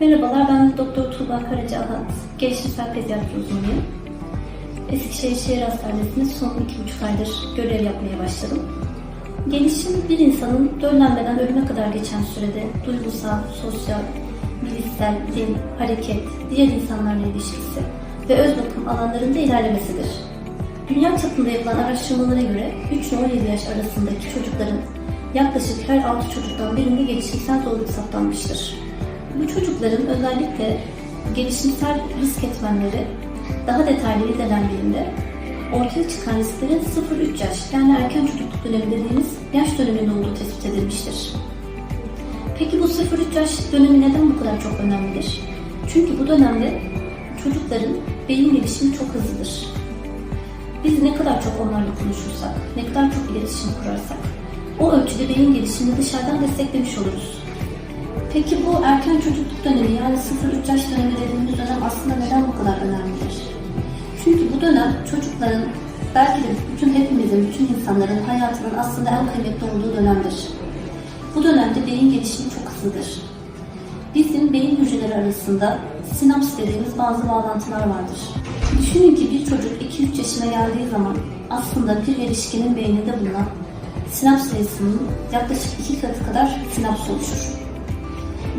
Merhabalar, ben Doktor Tuğba Karaca Ahat, gelişimsel pediatri uzmanıyım. Eskişehir Şehir Hastanesi'nde son iki buçuk aydır görev yapmaya başladım. Gelişim bir insanın döllenmeden ölüme kadar geçen sürede duygusal, sosyal, bilişsel, din, hareket, diğer insanlarla ilişkisi ve öz bakım alanlarında ilerlemesidir. Dünya çapında yapılan araştırmalara göre 3 ile 17 yaş arasındaki çocukların yaklaşık her 6 çocuktan birinde gelişimsel zorluk saptanmıştır. Bu çocukların özellikle gelişimsel risk etmenleri daha detaylı irdelendiğinde ortaya çıkan risklerin 0-3 yaş yani erken çocukluk dönemi dediğimiz yaş döneminde olduğu tespit edilmiştir. Peki bu 0-3 yaş dönemi neden bu kadar çok önemlidir? Çünkü bu dönemde çocukların beyin gelişimi çok hızlıdır. Biz ne kadar çok onlarla konuşursak, ne kadar çok iletişim kurarsak, o ölçüde beyin gelişimini dışarıdan desteklemiş oluruz. Peki bu erken çocukluk dönemi yani 0-3 yaş dönemi dediğimiz dönem aslında neden bu kadar önemlidir? Çünkü bu dönem çocukların belki de bütün hepimizin, bütün insanların hayatının aslında en kıymetli olduğu dönemdir. Bu dönemde beyin gelişimi çok hızlıdır. Bizim beyin hücreleri arasında sinaps dediğimiz bazı bağlantılar vardır. Düşünün ki bir çocuk 2-3 yaşına geldiği zaman aslında bir erişkinin beyninde bulunan sinaps sayısının yaklaşık 2 katı kadar sinaps oluşur.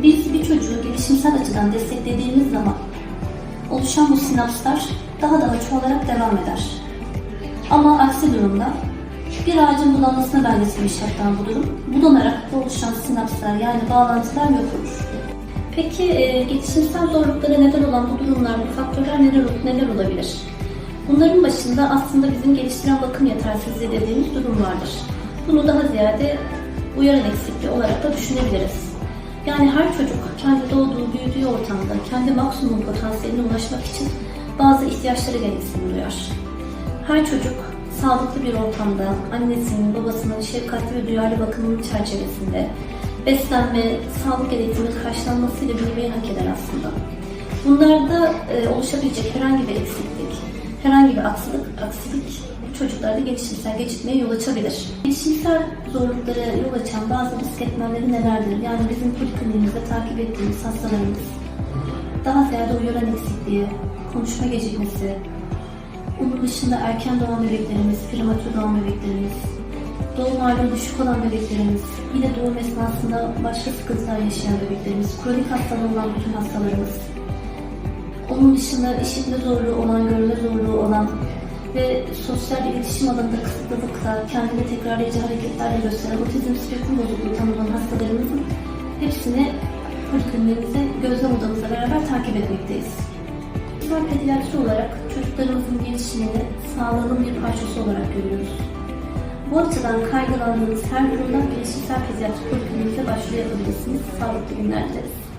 Biz bir çocuğu gelişimsel açıdan desteklediğimiz zaman oluşan bu sinapslar daha daha çoğalarak devam eder. Ama aksi durumda bir ağacın budanmasına benzetilmiş hatta bu durum. Budanarak da oluşan sinapslar yani bağlantılar yok olur. Peki e, gelişimsel zorluklara neden olan bu durumlar, bu faktörler neler, neler olabilir? Bunların başında aslında bizim geliştiren bakım yetersizliği dediğimiz durum vardır. Bunu daha ziyade uyaran eksikliği olarak da düşünebiliriz. Yani her çocuk kendi doğduğu, büyüdüğü ortamda kendi maksimum potansiyeline ulaşmak için bazı ihtiyaçları gereksinim duyar. Her çocuk sağlıklı bir ortamda annesinin, babasının şefkatli ve duyarlı bakımının çerçevesinde beslenme, sağlık gerektiğinin karşılanmasıyla büyümeyi hak eder aslında. Bunlarda e, oluşabilecek herhangi bir eksiklik, herhangi bir aksilik, aksilik çocuklarda gelişimsel gecikmeye yol açabilir. Gelişimsel zorluklara yol açan bazı risk etmenleri nelerdir? Yani bizim polikliniğimizde takip ettiğimiz hastalarımız daha ziyade uyaran eksikliği, konuşma gecikmesi, onun dışında erken doğan bebeklerimiz, prematür doğan bebeklerimiz, doğum ağırlığı düşük olan bebeklerimiz, yine doğum esnasında başka sıkıntılar yaşayan bebeklerimiz, kronik hastalığı olan bütün hastalarımız, onun dışında işitme zorluğu olan, görme zorluğu olan ve sosyal iletişim alanında kısıtlılıkta kendini tekrarlayıcı hareketlerle gösteren otizm spektrum bozukluğu tanınan hastalarımızın hepsini polikliniğimizde gözlem odamızla beraber takip etmekteyiz. Sosyal pediatri olarak çocuklarımızın gelişimini sağlığın bir parçası olarak görüyoruz. Bu açıdan kaygılandığınız her durumda gelişimsel pediatri polikliniğimize başvuru yapabilirsiniz. Sağlıklı günler dileriz.